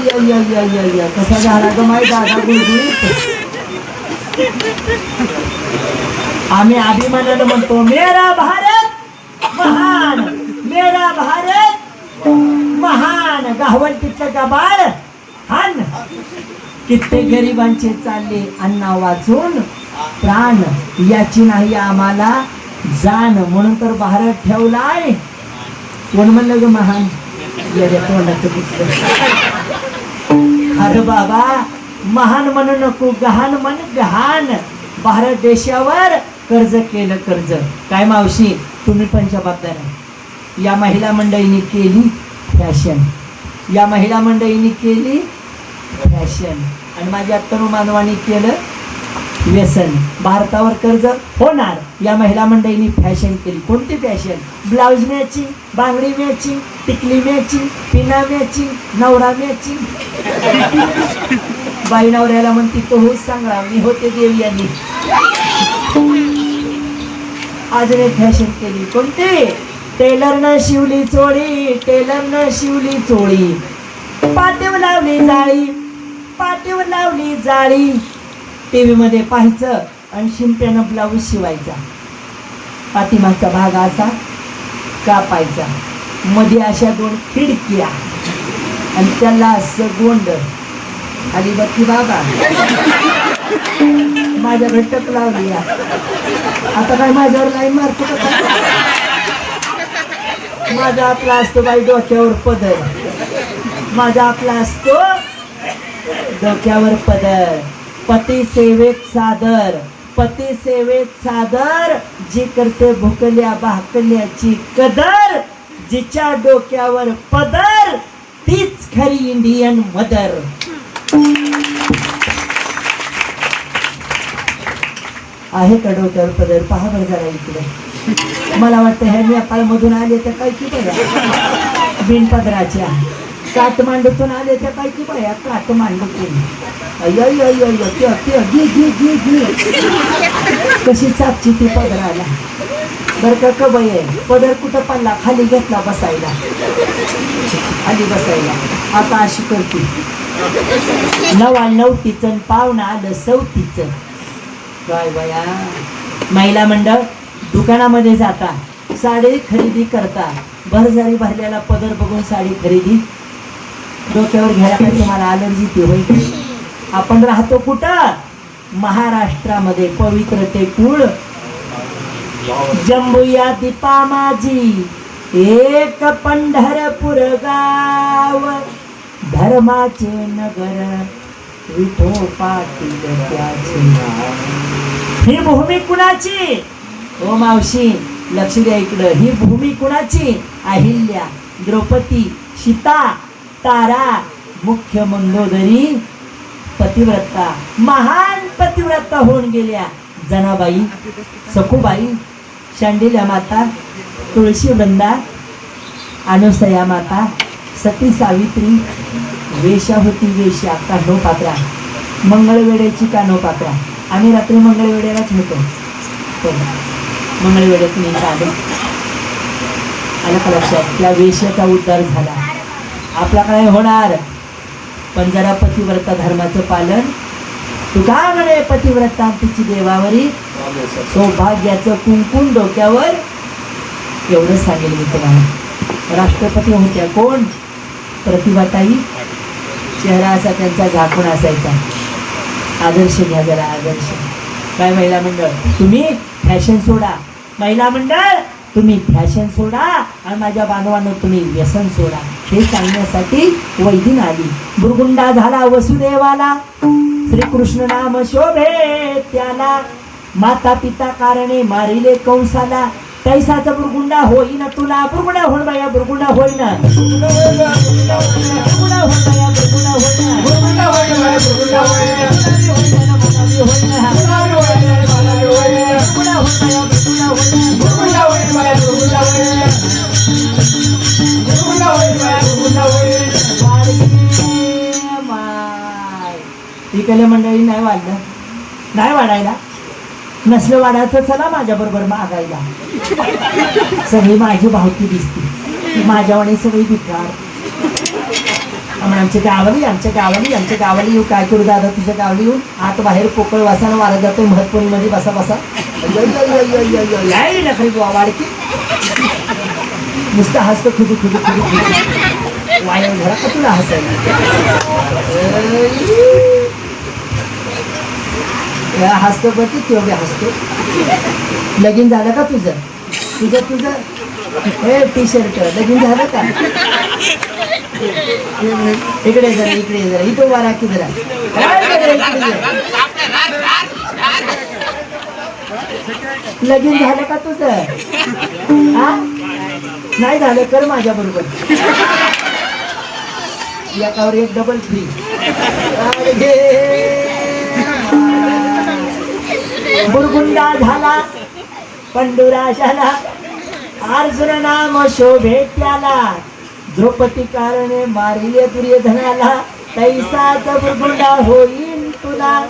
य य य य य कसा झाला ग माय दादा गुळगुळीत आम्ही अभिमानानं म्हणतो मेरा भारत महान मेरा भारत महान गावल तिथलं गबाळ हान कित्येक गरिबांचे चालले अन्ना वाचून प्राण याची नाही आम्हाला जाण म्हणून तर भारत ठेवलाय कोण म्हणलं ग महान तोंडाचं पुस्तक अरे बाबा महान म्हणू नको गहान म्हण गहान. भारत देशावर कर्ज केलं कर्ज. काय मावशी तुम्ही पण जबाबदार आहे. या महिला मंडळींनी केली फॅशन या महिला मंडळींनी केली फॅशन आणि माझ्या तरुण मानवाने केलं व्यसन. भारतावर कर्ज होणार. या महिला मंडळींनी फॅशन केली. कोणती फॅशन ब्लाऊज मॅचिंग बांगडी मॅचिंग टिकली मॅचिंग पिना मॅचिंग नवरा मॅचिंग बाई नवऱ्याला म्हणती तो होच सांगा मी होते देव यांनी. अजून एक फॅशन केली. कोणती? टेलरनं शिवली चोळी टेलरनं शिवली चोळी. पाटीव लावली जाळी पाटीव लावली जाळी. टी व्हीमध्ये पाहायचं आणि शिंप्यानं ब्लाऊज शिवायचा. पाठीमागचा भाग असा कापायचा. मध्ये अशा दोन खिडक्या. आणि त्याला असं गोंड आणि बत्ती बाबा. माझ्या घटक लावली या. आता काय माझ्यावर लाईन मारतो का माझा आपला असतो बाई डोक्यावर पदर. माझा आपला असतो डोक्यावर पदर. पती सेवेत सादर पती सेवेत सादर जी करते भुकल्या भाकल्याची कदर जिच्या डोक्यावर पदर तीच खरी इंडियन मदर. आहे का डोक्यावर पदर? पहा बरं जरा इकडे. मला वाटतं ह्या नेपाळ मधून आले तर काय किती बिनपदराच्या काठमांडूतून आले त्या काय की बघा काठमांडूतून. अय अय अय घे घे घे घे. कशी चापची ती पदराला. बरं का कबय आहे पदर कुठं पडला? खाली घेतला बसायला. खाली बसायला. आता अशी करते. नवा नवतीचं पाहुणा आलं सवतीचं. काय बया? महिला मंडळ दुकानामध्ये जाता. साडी खरेदी करता. भरजारी भरलेला पदर बघून साडी खरेदी डोक्यावर घ्यायला पाहिजे तुम्हाला अलर्जी ती होईल. आपण राहतो कुठं? महाराष्ट्रामध्ये पवित्र ते कुळ. जंबुया दीपा माझी एक पंढरपूर गाव. धर्माचे नगर विठो पाटील ही भूमी कुणाची? ओ मावशी लक्ष द्या इकडं. ही भूमी कुणाची? अहिल्या द्रौपदी सीता. तारा मुख्य मंदोदरी पतिव्रता महान पतिव्रता होऊन गेल्या. जनाबाई सखूबाई शांडिल्या माता तुळशी वृंदा अनुसया माता सती सावित्री वेशा होती वेश्या कान्होपात्रा मंगळवेड्याची कान्होपात्रा आम्ही रात्री मंगळवेड्यालाच होतो. हो. मंगळवेड्यात मी आलो. आलं का लक्षात? त्या वेशाचा उद्धार झाला. आपला काय होणार? पण जरा पतिव्रता धर्माचं पालन तू का म्हणे पतिव्रता तिची देवावरी सौभाग्याचं कुंकुम डोक्यावर एवढं सांगेल मी तुम्हाला. राष्ट्रपती होत्या कोण? प्रतिभाताई? चेहरा असा त्यांचा झाकून असायचा. आदर्श घ्या जरा आदर्श. काय महिला मंडळ? तुम्ही? फॅशन सोडा. महिला मंडळ? तुम्ही फॅशन सोडा आणि माझ्या बांधवांना तुम्ही व्यसन सोडा. हे सांगण्यासाठी वैदिन आली. बुरगुंडा झाला वसुदेवाला. श्रीकृष्ण नाम शोभे. त्याला माता पिता कारणे मारिले कंसाला. तैसाचा बुरगुंडा होईना तुला. बुरगुंडा होण बाया बुरगुंडा होईना. वाढायला नसलं वाढायचं चला माझ्याबरोबर मागायला. सगळी माझी भावती दिसते. माझ्यावाणी सगळी भिकार आम्ही आमच्या गावाली आमच्या गावाली आमच्या गावाली येऊ. काय करू दादा तुझ्या गावाली येऊन आत बाहेर पोकळ वासानं वाढत जातो महत्वमध्ये बसा बसा. याय नखरी बुवा वाडकी नुसतं हसतं खुदू खुदू खुदू खुदू. वायर घरा का तुला हसायला? हसतो पण की बी हसतो. लगीन झालं का तुझं? तुझं तुझं? हे टी शर्ट लगीन झालं का? इकडे जरा इकडे जरा इथं वारा की जरा जरा. लगीन झालं का तुझं? हा? नाही झालं कर माझ्या बरोबर एकावर एक डबल फ्री बुरगुंडा झाला पंडुराशाला अर्जुन नाम शोभे त्याला. द्रौपदी कारणे मारिले दुर्योधनाला तैसाच बुरगुंडा होईल तुला.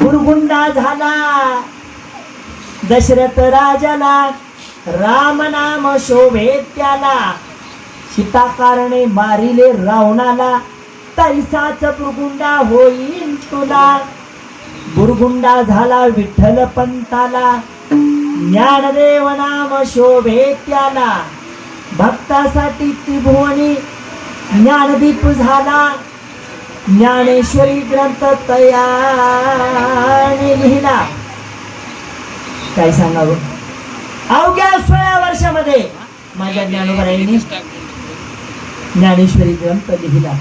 बुरगुंडा झाला दशरथ राजाला राम नाम शोभे त्याला. सीता कारणे मारिले रावणाला तैसाच बुरगुंडा होईल तुला. गुरगुंडा झाला विठ्ठल पंताला. ज्ञानदेव नाम शोभे त्याला. भक्तासाठी त्रिभुवनी ज्ञानदीप झाला. ज्ञानेश्वरी ग्रंथ तयाने लिहिला. काय सांगावं हो? अवघ्या सोळा वर्षामध्ये माझ्या ज्ञानोबराईने ज्ञानेश्वरी ग्रंथ लिहिला.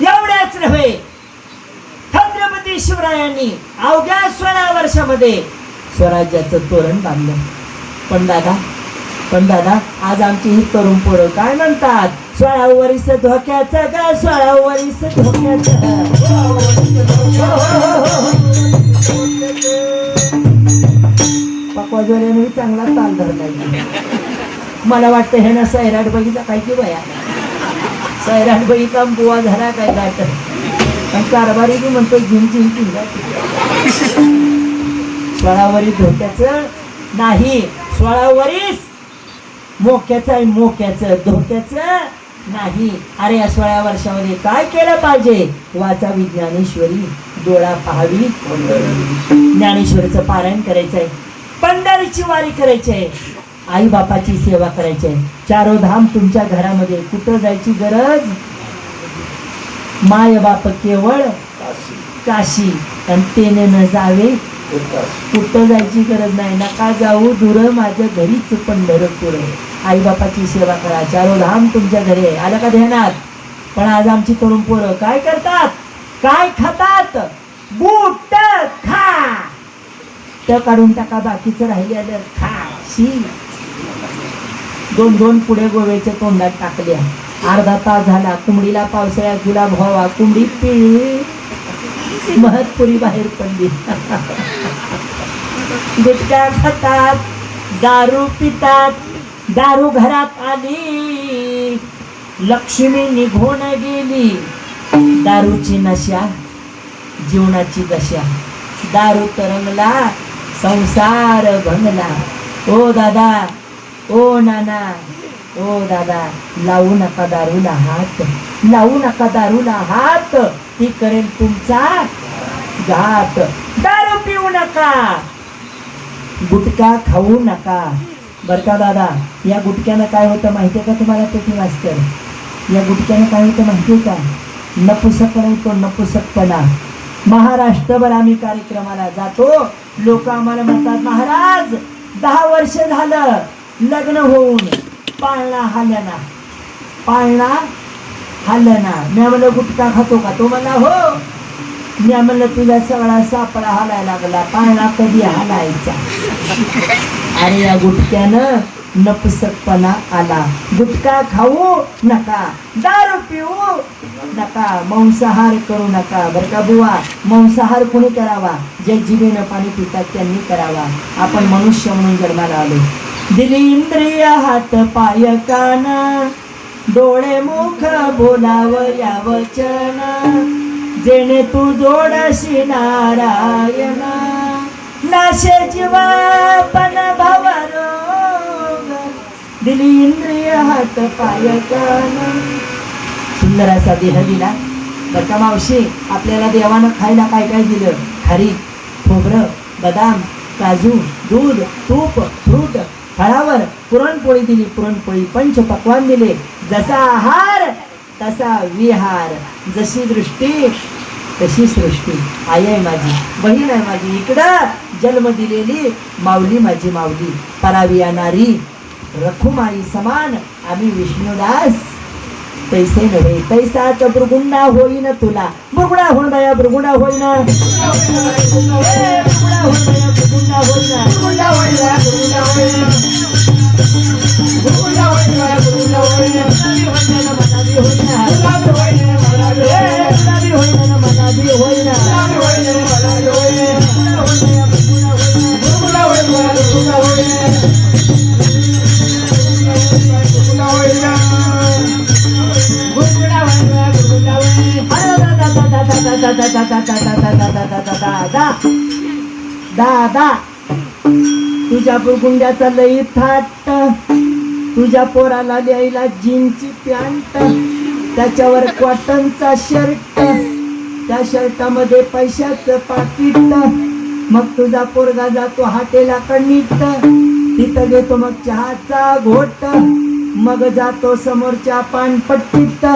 एवढ्याच नव्हे. छत्रपती शिवरायांनी अवघ्या सोळा वर्षामध्ये स्वराज्याचं तोरण बांधलं. पण दादा पण दादा आज आमची ही तरुण पोरं काय म्हणतात? सोळा वरीस धोक्याचं का सोळा वरीस धोक्याचं पकवाजवाल्याने चांगला ताल धरला मला वाटतं हे ना सैराट बघितला काय की बया सैराट बघितला बुवा झाला काय गाठ. आणि कारभारी बी म्हणतो झिम झिम झिम सोळावरी धोक्याचं नाही सोळावरीस मोक्याचं आहे मोक्याचं धोक्याचं नाही. अरे या सोळा वर्षामध्ये काय केलं पाहिजे? वाचा विज्ञानेश्वरी डोळा पाहावी. ज्ञानेश्वरीचं पारायण करायचं आहे पंढरीची वारी करायची आहे आई बापाची सेवा करायची आहे चारो धाम तुमच्या घरामध्ये कुठं जायची गरज? माय बाप केवळ काशी. आणि तेने न जावे कुठं जायची गरज नाही. नका जाऊ दूर माझ्या घरीच पंढरपूर आई बापाची सेवा करा. चारो धाम तुमच्या घरी आहे. आलं का ध्यानात? पण आज आमची तरुण पोरं काय करतात? काय खातात? बूट खा. तर काढून टाका बाकीचं राहिलेलं खा. शी. दोन दोन पुढे गोव्याच्या तोंडात टाकल्या अर्धा तास झाला. कुंबडीला पावसाळ्यात गुलाब व्हावा. कुंबडी पिळी. महत्पुरी बाहेर पडली. गुटखा खातात दारू पितात दारू घरात आली. लक्ष्मी निघून गेली. दारूची नशा जीवनाची दशा. दारू तरंगला संसार भंगला. ओ दादा ओ नाना ओ दादा लावू नका दारूला हात. लावू नका दारूला हात. ती करेल तुमचा घात. दारू पिऊ नका. गुटखा खाऊ नका. बर का दादा या गुटक्यानं काय होतं माहितीये का तुम्हाला पेटी मास्तर? या गुटक्यानं काय होतं माहितीये का? नपुसकपणा होतो नपुसकपणा. महाराष्ट्रभर आम्ही कार्यक्रमाला जातो. लोक आम्हाला म्हणतात महाराज दहा वर्ष झालं लग्न होऊन. पाळणा हालना पाळणा हालना मी म्हणलं गुटका खातो का? तो म्हणला हो. मी म्हणलं तुझा सगळा सापळा हालाय लागला. पाळणा कधी हालायचा? आणि या गुटक्यानं नपुसकपणा आला. गुटखा खाऊ नका. दारू पिऊ नका. मांसाहार करू नका. बर का बुवा? मांसाहार कोणी करावा? जे जिभेनं पाणी पितात त्यांनी करावा. आपण मनुष्य म्हणून जन्माला आलो. दिली इंद्रिय हात पाय कान डोळे मुख बोलाव या वचन जेणे तू जोडशी नारायण. नाशे जीवा पण दिली इंद्रिय हात पाय कान. सुंदर असा देह दिला. बरं का मावशी आपल्याला देवानं खायला काय काय दिलं? खारी खोबरं बदाम काजू दूध तूप फ्रूट फळावर पुरणपोळी दिली पुरणपोळी पंचपक्वान दिले जसा आहार तसा विहार. जशी दृष्टी तशी सृष्टी. आई आहे माझी बहीण आहे माझी इकडं जन्म दिलेली माऊली माझी माऊली. परावी येणारी रखुमाई समान आम्ही विष्णुदास. पैसे नव्हे पैसाच बुरगुंडा होईन तुला. बुरगुडा होण बाया बुरगुंडा होईन. ए, होईन. दा, दा, दा, दा, दा, दा, दा, दा, दा, दा, दादा तुझ्या बुगुंड्याचा लई थाट. तुझ्या पोराला लिहायला जीनची पॅन्ट. त्याच्यावर कॉटनचा शर्ट. त्या शर्टामध्ये पैशाचं पाकिट. मग तुझा पोरगा जातो हाटेला नीट तिथं घेतो मग चहाचा घोट. मग जातो समोरच्या पानपट्टीत.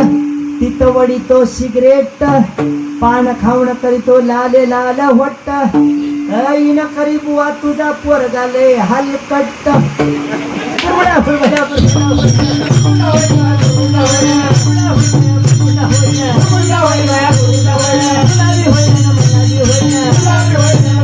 तिथं वडितो सिगरेट. पान खावण करीतो लाले लाल होट न करी बुवा तुझा पोर झाले हलकट. होय